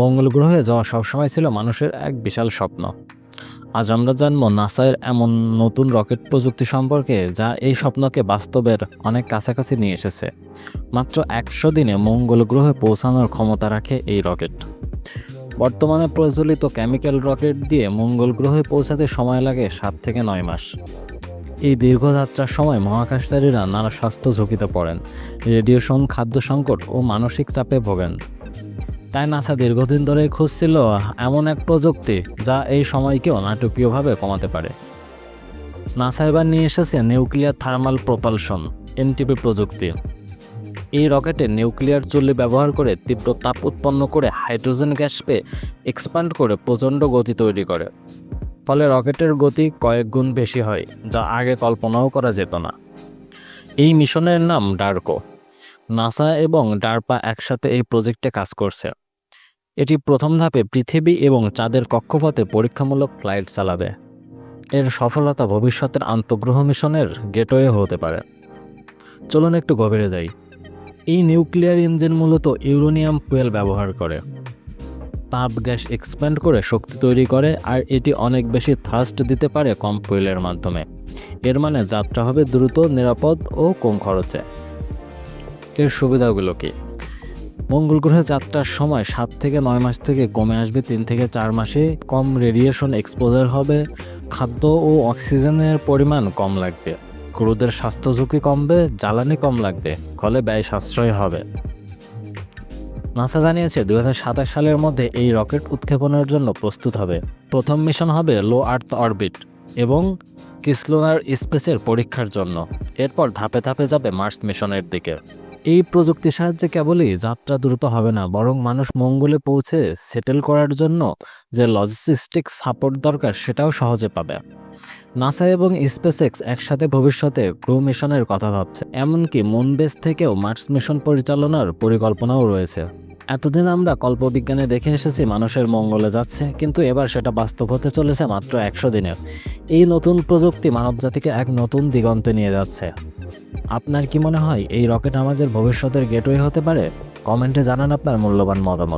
মঙ্গল গ্রহে যাওয়া সবসময় ছিল মানুষের এক বিশাল স্বপ্ন। আজ আমরা জানব নাসায়ের এমন নতুন রকেট প্রযুক্তি সম্পর্কে যা এই স্বপ্নকে বাস্তবের অনেক কাছাকাছি নিয়ে এসেছে। মাত্র একশো দিনে মঙ্গল গ্রহে পৌঁছানোর ক্ষমতা রাখে এই রকেট। বর্তমানে প্রচলিত কেমিক্যাল রকেট দিয়ে মঙ্গল গ্রহে পৌঁছাতে সময় লাগে সাত থেকে নয় মাস। এই দীর্ঘযাত্রার সময় মহাকাশচারীরা নানা স্বাস্থ্য ঝুঁকিতে পড়েন, রেডিয়েশন, খাদ্য সংকট ও মানসিক চাপে ভোগেন। তাই নাসা দীর্ঘদিন ধরে খুঁজছিল এমন এক প্রযুক্তি যা এই সময়কেও নাটকীয়ভাবে কমাতে পারে। নাসা এবার নিয়ে এসেছে নিউক্লিয়ার থার্মাল প্রপালশন, এনটিপি প্রযুক্তি। এই রকেটে নিউক্লিয়ার চুল্লি ব্যবহার করে তীব্র তাপ উৎপন্ন করে হাইড্রোজেন গ্যাস পেয়ে এক্সপ্যান্ড করে প্রচণ্ড গতি তৈরি করে। ফলে রকেটের গতি কয়েক গুণ বেশি হয়, যা আগে কল্পনাও করা যেত না। এই মিশনের নাম ডার্কো। নাসা এবং ডার্পা একসাথে এই প্রজেক্টে কাজ করছে। এটি প্রথম ধাপে পৃথিবী এবং চাঁদের কক্ষপথে পরীক্ষামূলক ফ্লাইট চালাবে। এর সফলতা ভবিষ্যতের আন্তঃগ্রহ মিশনের গেটওয়ে হতে পারে। চলুন একটু গভীরে যাই। এই নিউক্লিয়ার ইঞ্জিন মূলত ইউরোনিয়াম ফুয়েল ব্যবহার করে। তাপ গ্যাস এক্সপ্যান্ড করে শক্তি তৈরি করে আর এটি অনেক বেশি থ্রাস্ট দিতে পারে কম ফুয়েলের মাধ্যমে। এর মানে যাত্রা হবে দ্রুত, নিরাপদ ও কম খরচে। এর সুবিধাগুলো কি? মঙ্গল গ্রহে যাত্রার সময় সাত থেকে নয় মাস থেকে কমে আসবে তিন থেকে চার মাসে। কম রেডিয়েশন এক্সপোজার হবে। খাদ্য ও অক্সিজেনের পরিমাণ কম লাগবে। ক্রুদের স্বাস্থ্য ঝুঁকি কমবে, জ্বালানি কম লাগবে, ফলে ব্যয় সাশ্রয় হবে। নাসা জানিয়েছে, দুই হাজার সাতাশ সালের মধ্যে এই রকেট উৎক্ষেপণের জন্য প্রস্তুত হবে। প্রথম মিশন হবে লো আর্থ অরবিট এবং কিসলোনার স্পেসের পরীক্ষার জন্য। এরপর ধাপে ধাপে যাবে মার্স মিশনের দিকে। এই প্রযুক্তির সাহায্যে কেবলই যাত্রা দ্রুত হবে না, বরং মানুষ মঙ্গলে পৌঁছে সেটেল করার জন্য যে লজিস্টিক সাপোর্ট দরকার সেটাও সহজে পাবে। নাসা এবং স্পেসএক্স একসাথে ভবিষ্যতে ক্রু মিশনের কথা ভাবছে, এমনকি মুনবেস থেকেও মার্স মিশন পরিচালনার পরিকল্পনাও রয়েছে। এতদিন আমরা কল্পবিজ্ঞানে দেখে এসেছি মানুষের মঙ্গলে যাচ্ছে, কিন্তু এবার সেটা বাস্তব হতে চলেছে মাত্র একশো দিনে এই নতুন প্রযুক্তি মানবজাতিকে এক নতুন দিগন্তে নিয়ে যাচ্ছে। আপনার কি মনে হয় এই রকেট আমাদের ভবিষ্যতের গেটওয়ে হতে পারে? কমেন্টে জানান আপনার মূল্যবান মতামত।